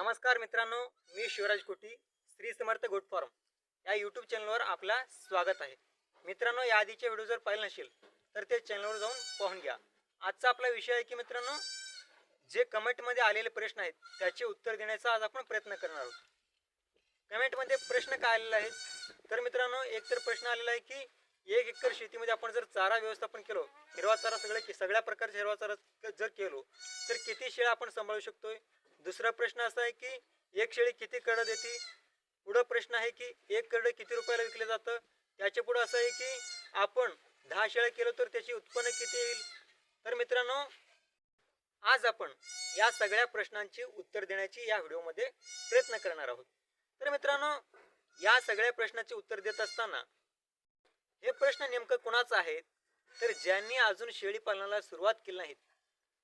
नमस्कार मित्रांनो मी शिवराज कोटी श्री समर्थ गुड फॉर्म. या यूट्यूब चॅनलवर आपला स्वागत आहे. मित्रांनो या आधीचे व्हिडिओ जर पाहिले नसेल तर ते चॅनलवर जाऊन पाहून घ्या. आजचा आपला विषय आहे की मित्रांनो जे कमेंटमध्ये आलेले प्रश्न आहेत त्याचे उत्तर देण्याचा आज आपण प्रयत्न करणार आहोत. कमेंटमध्ये प्रश्न काय आलेला आहे तर मित्रांनो एक तर प्रश्न आलेला आहे की एक एकर शेतीमध्ये आपण जर चारा व्यवस्थापन केलो हिरवा चारा सगळ्या सगळ्या प्रकारचे हिरवा चारा जर केलो तर किती शेळ्या आपण सांभाळू शकतोय? दुसरा प्रश्न असा आहे की एक शेळी किती कडं देते? पुढं प्रश्न आहे की एक करडं किती रुपयाला विकलं जातं? त्याच्या पुढं असं आहे की आपण दहा शेळ्या केलं तर त्याची उत्पन्न किती येईल? तर मित्रांनो आज आपण या सगळ्या प्रश्नांची उत्तर देण्याची या व्हिडिओमध्ये प्रयत्न करणार आहोत. तर मित्रांनो या सगळ्या प्रश्नाचे उत्तर देत असताना हे प्रश्न नेमकं कुणाचं आहेत? तर ज्यांनी अजून शेळी पालनाला सुरुवात केली नाहीत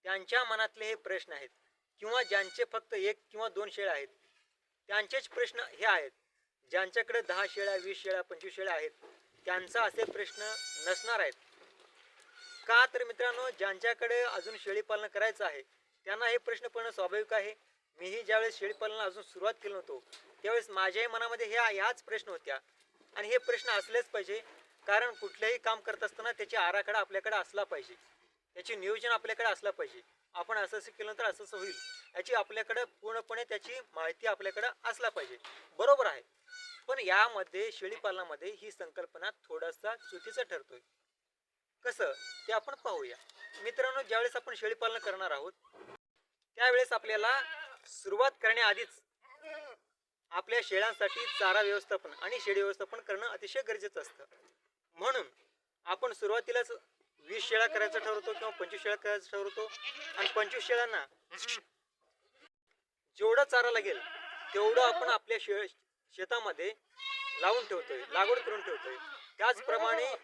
त्यांच्या मनातले हे प्रश्न आहेत. किंवा ज्यांचे फक्त एक किंवा दोन शेळ्या आहेत त्यांचेच प्रश्न हे आहेत. ज्यांच्याकडे दहा शेळ्या वीस शेळ्या पंचवीस शेळ्या आहेत त्यांचा असे प्रश्न नसणार आहेत. का तर मित्रांनो ज्यांच्याकडे अजून शेळीपालन करायचं आहे त्यांना हे प्रश्न पडणं स्वाभाविक आहे. मीही ज्यावेळेस शेळी अजून सुरुवात केलं नव्हतो त्यावेळेस माझ्याही मनामध्ये ह्या ह्याच प्रश्न होत्या. आणि हे प्रश्न असलेच पाहिजे कारण कुठलेही काम करत असताना त्याची आराखडा आपल्याकडे असला पाहिजे. त्याचे नियोजन आपल्याकडे असलं पाहिजे. आपण असं असं केलं तर असं असं होईल. याची आपल्याकडे पूर्णपणे त्याची माहिती आपल्याकडे असला पाहिजे. बरोबर आहे. पण यामध्ये शेळीपालनामध्ये ही संकल्पना थोडासा चुकीचा ठरतोय. कसं? ते आपण पाहूया. मित्रांनो ज्यावेळेस आपण शेळीपालन करणार आहोत त्यावेळेस आपल्याला सुरुवात करण्याआधीच आपल्या शेळ्यांसाठी चारा व्यवस्थापन आणि शेळी व्यवस्थापन करणं अतिशय गरजेचं असतं. म्हणून आपण सुरुवातीलाच वीस शेळ्या करायचं ठरवतो किंवा पंचवीस शेळ्या करायचं ठरवतो आणि पंचवीस शेळ्यांना जेवढा चारा लागेल तेवढं आपण आपल्या शे शेतामध्ये लावून ठेवतोय लागवड करून ठेवतोय. त्याचप्रमाणे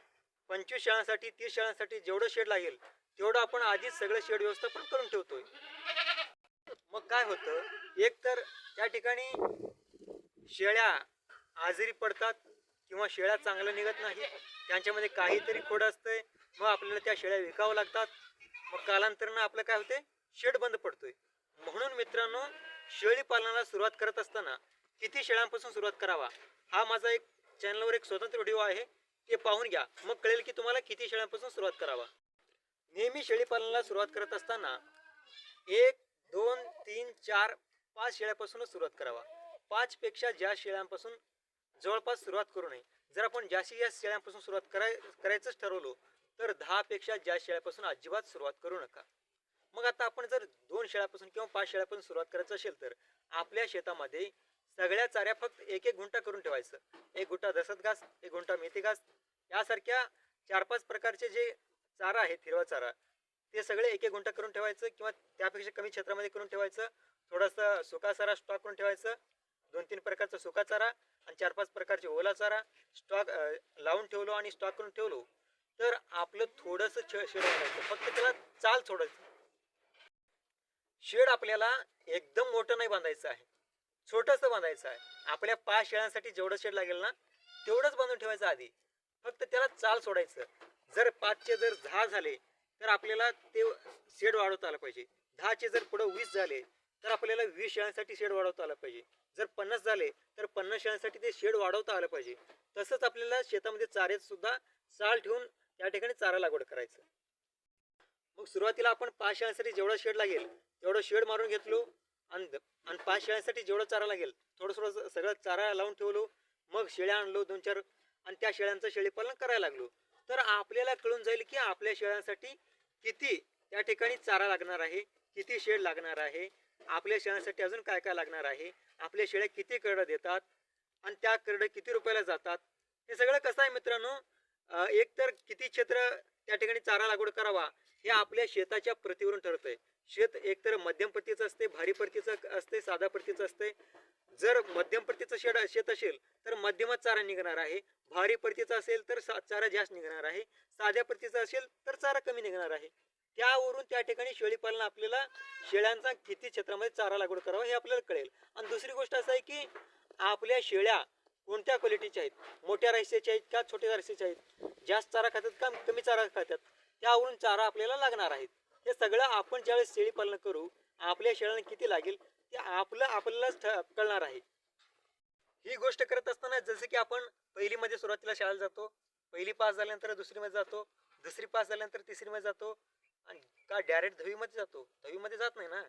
पंचवीस शाळांसाठी तीस शाळांसाठी जेवढं शेड लागेल तेवढं आपण आधीच सगळं शेड व्यवस्थापन करून ठेवतोय. मग काय होतं एक तर त्या ठिकाणी शेळ्या आजारी पडतात किंवा शेळ्या चांगल्या निघत नाही त्यांच्यामध्ये काहीतरी खोड असतंय मग आपल्याला त्या शेळ्या विकावं लागतात. मग कालांतरानं आपलं काय होते शेड बंद पडतोय. म्हणून मित्रांनो शेळी पालनाला सुरुवात करत असताना किती शेळ्यांपासून सुरुवात करावा? हा माझा एक चॅनलवर एक स्वतंत्र व्हिडिओ आहे. ते पाहून घ्या. मग कळेल की तुम्हाला किती शेळ्यांपासून सुरुवात करावा. नेहमी शेळी पालनाला सुरुवात करत असताना एक दोन तीन चार पाच शेळ्यापासूनच सुरुवात करावा. पाचपेक्षा ज्या जास्त शेळ्यांपासून जवळपास सुरुवात करू नये. जर आपण जास्तीत जास्त शेळ्यांपासून सुरुवात कराय करायचंच ठरवलो तर दहापेक्षा ज्या जास्त शेळ्यापासून अजिबात सुरुवात करू नका. मग आता आपण जर दोन शेळ्यापासून किंवा पाच शेळ्यापासून सुरुवात करायचं असेल तर आपल्या शेतामध्ये सगळ्या चाऱ्या फक्त एक एक गुंठा करून ठेवायचं. एक गुंठा दसत घास एक गुंठा मेथी घास. यासारख्या चार पाच प्रकारचे जे चारा आहेत हिरवा चारा ते सगळे एक एक गुंठा करून ठेवायचं किंवा त्यापेक्षा कमी क्षेत्रामध्ये करून ठेवायचं. थोडासा सुका चारा स्टॉक करून ठेवायचं. दोन तीन प्रकारचा सुका चारा आणि चार पाच प्रकारचे ओला चारा स्टॉक लावून ठेवलो आणि स्टॉक करून ठेवलो. तर आपलं थोडंसं छ शेड फक्त त्याला चाल सोडायचं शेड आपल्याला एकदम मोठं नाही बांधायचं आहे. छोटंसं बांधायचं आहे. आपल्या पाच शेळ्यांसाठी जेवढं शेड लागेल ना तेवढंच बांधून ठेवायचं आधी. फक्त त्याला चाल सोडायचं. जर पाचचे जर दहा झाले तर आपल्याला ते शेड वाढवता आलं पाहिजे. दहाचे जर पुढं वीस झाले तर आपल्याला वीस शेळ्यांसाठी शेड वाढवता आलं पाहिजे. जर पन्नास झाले तर पन्नास शेळ्यांसाठी ते शेड वाढवता आलं पाहिजे. तसंच आपल्याला शेतामध्ये चाऱ्यात सुद्धा चाल ठेवून त्या ठिकाणी चारा लागवड करायचं. मग सुरुवातीला आपण पाच शेळ्यांसाठी जेवढं शेड लागेल तेवढं शेड मारून घेतलो आणि आणि पाच शेळ्यांसाठी जेवढं चारा लागेल थोडं थोडं सगळं चारा लावून ठेवलो. मग शेळ्या आणलो दोन चार आणि त्या शेळ्यांचं शेळीपालन करायला लागलो. तर आपल्याला कळून जाईल की आपल्या शेळ्यांसाठी किती त्या ठिकाणी चारा लागणार आहे किती शेड लागणार आहे आपल्या शेळ्यांसाठी अजून काय काय लागणार आहे आपल्या शेळ्या किती करडं देतात आणि त्या करडं किती रुपयाला जातात हे सगळं कसं आहे मित्रांनो? एकतर एक तर किती क्षेत्र त्या ठिकाणी चारा लागवड करावा हे आपल्या शेताच्या प्रतीवरून ठरतंय. शेत एकतर मध्यम प्रतीचं असते भारी प्रतीचं असते साधा प्रतीचं असते. जर मध्यम प्रतीचं शेड शेत असेल तर मध्यमच चारा निघणार आहे. भारी प्रतीचं असेल तर सा- चारा जास्त निघणार आहे. साध्या प्रतीचं असेल तर चारा कमी निघणार आहे. त्यावरून त्या ठिकाणी शेळीपालन आपल्याला शेळ्यांचा किती क्षेत्रामध्ये चारा लागवड करावा हे आपल्याला कळेल. आणि दुसरी गोष्ट असं आहे की आपल्या शेळ्या कोणत्या क्वालिटीच्या आहेत? मोठ्या रायसेच्या आहेत का छोट्या रायसेच्या आहेत? जास्त चारा खातात का कमी चारा खातात? त्यावरून चारा आपल्याला लागणार आहेत. हे सगळं आपण ज्यावेळेस शेळी पालन करू आपल्या शेळ्यांना किती लागेल ते आपलं आपल्यालाच कळणार आहे. ही गोष्ट करत असताना जसं की आपण पहिलीमध्ये सुरुवातीला शाळेला जातो पहिली पास झाल्यानंतर दुसरीमध्ये जातो दुसरी पास झाल्यानंतर तिसरीमध्ये जातो आणि का डायरेक्ट दहावीमध्ये जातो? दहावीमध्ये जात नाही ना?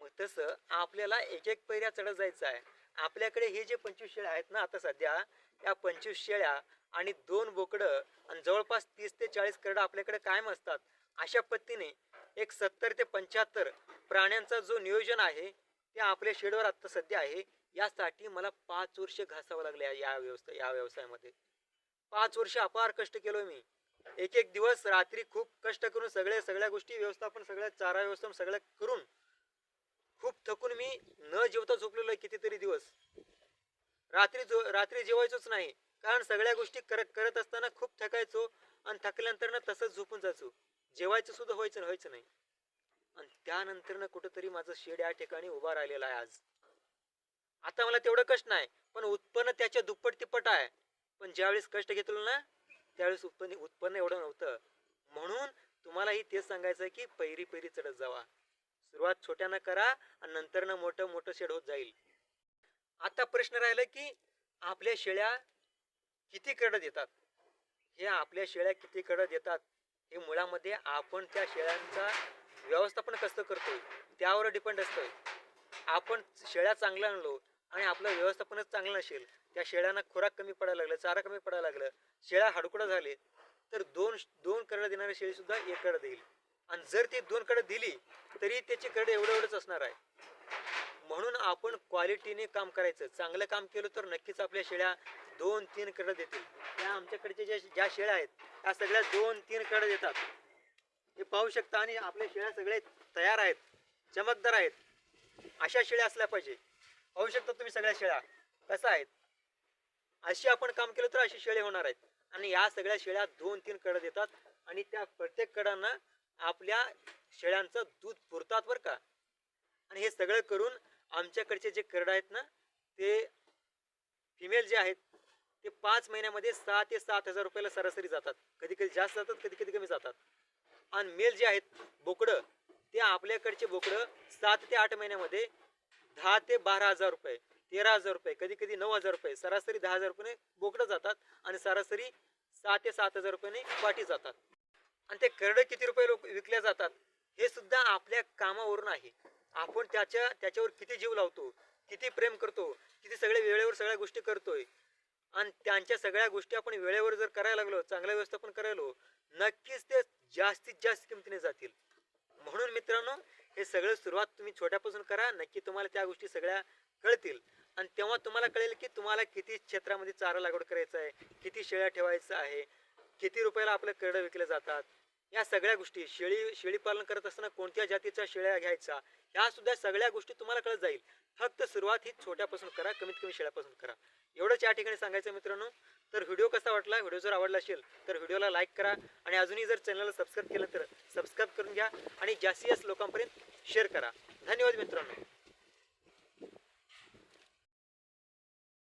मग तसं आपल्याला एक एक पैऱ्या चढत जायचं आहे. आपल्याकडे हे जे पंचवीस शेळ्या आहेत ना आता सध्या या पंचवीस शेळ्या आणि दोन बोकडं आणि जवळपास तीस ते चाळीस करडं आपल्याकडे कायम असतात. अशा पद्धतीने एक सत्तर ते पंच्याहत्तर प्राण्यांचा जो नियोजन आहे ते आपल्या शेडवर आत्ता सध्या आहे. यासाठी मला पाच वर्ष घासावं लागले या- या व्यवस्था या व्यवसायामध्ये. पाच वर्ष अपार कष्ट केलोय मी. एक एक दिवस रात्री खूप कष्ट करून सगळ्या सगळ्या गोष्टी व्यवस्थापन सगळ्या चारा व्यवस्थापन सगळं करून खूप थकून मी न जेवता झोपलेलो आहे कितीतरी दिवस. रात्री जो रात्री जेवायचोच नाही. कारण सगळ्या गोष्टी करत करत असताना खूप थकायचो आणि थकल्यानंतर ना तसंच झोपून जायचो. जेवायचं सुद्धा व्हायचं व्हायचं नाही. आणि त्यानंतर ना कुठंतरी माझं शेड या ठिकाणी उभा राहिलेला आहे आज. आता मला तेवढं कष्ट नाही पण उत्पन्न त्याच्या दुप्पट तिप्पट आहे. पण ज्यावेळेस कष्ट घेतलं ना त्यावेळेस उत्पन्न उत्पन्न एवढं नव्हतं. म्हणून तुम्हालाही तेच सांगायचं आहे की पैरी पैरी चढत जावा. सुरुवात छोट्यानं करा आणि नंतर ना मोठं मोठं शेड होत जाईल. आता प्रश्न राहिला की आपल्या शेळ्या किती कडं देतात? हे आपल्या शेळ्या किती कडं देतात? हे मुळामध्ये आपण त्या शेळ्यांचा व्यवस्थापन कसं करतोय? त्यावर डिपेंड असतंय. आपण शेळ्या चांगल्या आणलो आणि आपलं व्यवस्थापनच चांगलं नसेल त्या शेळ्यांना खुराक कमी पडायला लागलं चारा कमी पडायला लागलं शेळ्या हाडकुडं झाले तर दोन दोन कडं देणारी शेळीसुद्धा एक कडं देईल. आणि जर ती दोन कडं दिली तरी त्याची करडं एवढं एवढंच असणार आहे. म्हणून आपण क्वालिटीने काम करायचं. चांगलं काम केलं तर नक्कीच आपल्या शेळ्या दोन तीन कडं देतील. त्या आमच्याकडच्या ज्या ज्या शेळ्या आहेत त्या सगळ्या दोन तीन कडं देतात. हे पाहू शकता आणि आपल्या शेळ्या सगळे तयार आहेत चमकदार आहेत. अशा शेळ्या असल्या पाहिजे. पाहू शकता तुम्ही सगळ्या शेळ्या कसं आहेत. अशी आपण काम केलं तर अशी शेळे होणार आहेत. आणि या सगळ्या शेळ्या दोन तीन कडं देतात आणि त्या प्रत्येक कडांना आपल्या शेळ्यांचं दूध पुरतात बरं का. आणि हे सगळं करून आमच्याकडचे जे करड आहेत ना ते फिमेल जे आहेत ते पाच महिन्यामध्ये सहा ते सात हजार रुपयाला सरासरी जातात. कधी कधी जास्त जातात कधी कधी कमी जातात. आणि मेल जे आहेत बोकडं ते आपल्याकडचे बोकडं सात ते आठ महिन्यामध्ये दहा ते बारा हजार रुपये तेरा हजार रुपये कधी कधी नऊ हजार रुपये सरासरी दहा हजार रुपये बोकडं जातात आणि सरासरी सहा ते सात हजार रुपयाने पाठी जातात. आणि ते करडं किती रुपये लोक विकल्या जातात हे सुद्धा आपल्या कामावरून आहे. आपण त्याच्या त्याच्यावर किती जीव लावतो किती प्रेम करतो किती सगळे वेळेवर सगळ्या गोष्टी करतोय आणि त्यांच्या सगळ्या गोष्टी आपण वेळेवर जर करायला लागलो चांगलं व्यवस्थापन करायलो नक्कीच ते जास्तीत जास्त किमतीने जातील. म्हणून मित्रांनो हे सगळं सुरुवात तुम्ही छोट्यापासून करा नक्की तुम्हाला त्या गोष्टी सगळ्या कळतील. आणि तेव्हा तुम्हाला कळेल की तुम्हाला किती क्षेत्रामध्ये चारा लागवड करायचं आहे किती शेळ्या ठेवायचं आहे किती रुपयाला आपलं करडं विकले जातात. या सगळ्या गोष्टी शेळी शेळी पालन करत असताना कोणत्या जातीच्या शेळ्या घ्यायच्या ह्या सुद्धा सगळ्या गोष्टी तुम्हाला कळत जाईल. फक्त सुरुवात ही छोट्यापासून करा कमीत कमी शेळ्यापासून करा. एवढंच या ठिकाणी सांगायचं मित्रांनो. तर व्हिडिओ कसा वाटला व्हिडिओ जर आवडला असेल तर व्हिडिओला लाईक करा आणि अजूनही जर चॅनलला सबस्क्राईब केलं तर सबस्क्राईब करून घ्या आणि जास्तीत जास्त लोकांपर्यंत शेअर करा. धन्यवाद मित्रांनो.